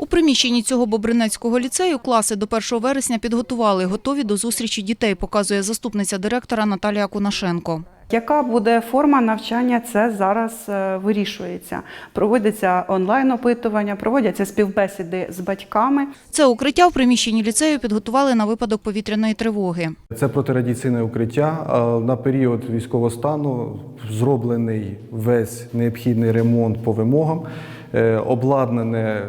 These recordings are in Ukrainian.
У приміщенні цього Бобринецького ліцею класи до 1 вересня підготували, готові до зустрічі дітей, показує заступниця директора Наталія Кунашенко. Яка буде форма навчання, це зараз е, вирішується. Проводяться онлайн-опитування, проводяться співбесіди з батьками. Це укриття в приміщенні ліцею підготували на випадок повітряної тривоги. Це протирадіаційне укриття. А На період військового стану зроблений весь необхідний ремонт по вимогам, е, обладнане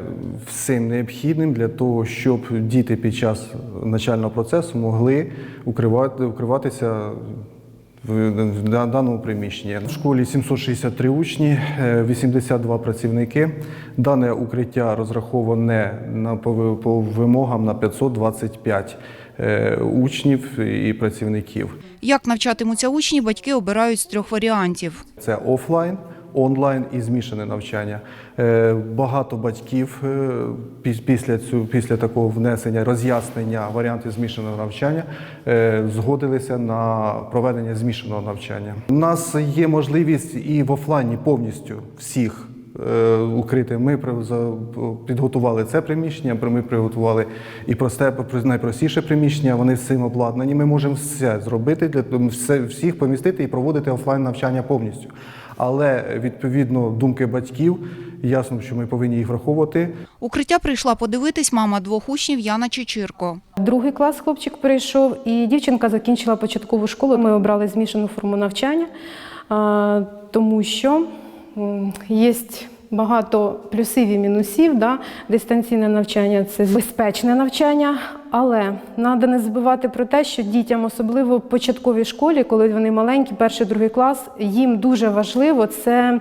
всім необхідним для того, щоб діти під час навчального процесу могли укривати, укриватися в даному приміщенні. В школі 763 учні, е, 82 працівники. Дане укриття розраховане на по вимогам на 525 е, учнів і працівників. Як навчатимуться учні, батьки обирають з трьох варіантів. Це офлайн, онлайн і змішане навчання. Е, Багато батьків е, після цю після такого внесення роз'яснення варіантів змішаного навчання е, згодилися на проведення змішаного навчання. У нас є можливість і в офлайні повністю всіх. Е, Укрити ми підготували це приміщення. Ми приготували і просте, найпростіше приміщення. Вони з цим обладнані. Ми можемо все зробити для того, все всіх помістити і проводити офлайн навчання повністю. Але відповідно думки батьків, ясно, що ми повинні їх враховувати. Укриття прийшла подивитись мама двох учнів Яна Чечирко. Другий клас хлопчик прийшов, і дівчинка закінчила початкову школу. Ми обрали змішану форму навчання, тому що є багато плюсів і мінусів. Да? Дистанційне навчання це безпечне навчання, але треба не забувати про те, що дітям, особливо в початковій школі, коли вони маленькі, перший другий клас, їм дуже важливо це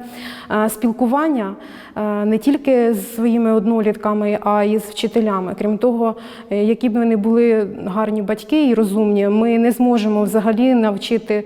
е, спілкування е, не тільки з своїми однолітками, а й з вчителями. Крім того, е, які б вони були гарні батьки і розумні, ми не зможемо взагалі навчити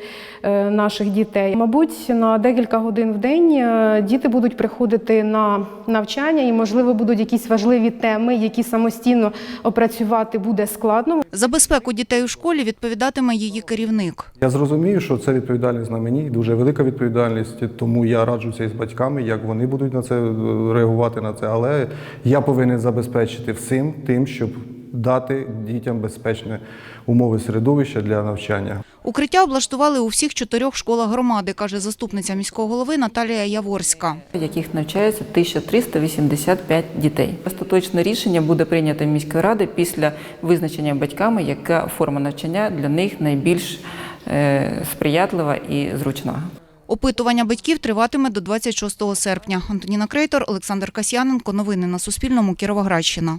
наших дітей. Мабуть, на декілька годин в день діти будуть приходити на навчання, і, можливо, будуть якісь важливі теми, які самостійно опрацювати буде складно. За безпеку дітей у школі відповідатиме її керівник. Я зрозумію, що це відповідальність на мені, дуже велика відповідальність, тому я раджуся із батьками, як вони будуть на це е, реагувати на це. Але я повинен забезпечити всім тим, щоб дати дітям безпечне умови середовища для навчання. Укриття облаштували у всіх чотирьох школах громади, каже заступниця міського голови Наталія Яворська. яких навчається 1385 дітей. Остаточне рішення буде прийнято міською радою після визначення батьками, яка форма навчання для них найбільш е, сприятлива і зручна. Опитування батьків триватиме до 26 серпня. Антоніна Крейтор, Олександр Касьяненко. Новини на Суспільному. Кіровоградщина.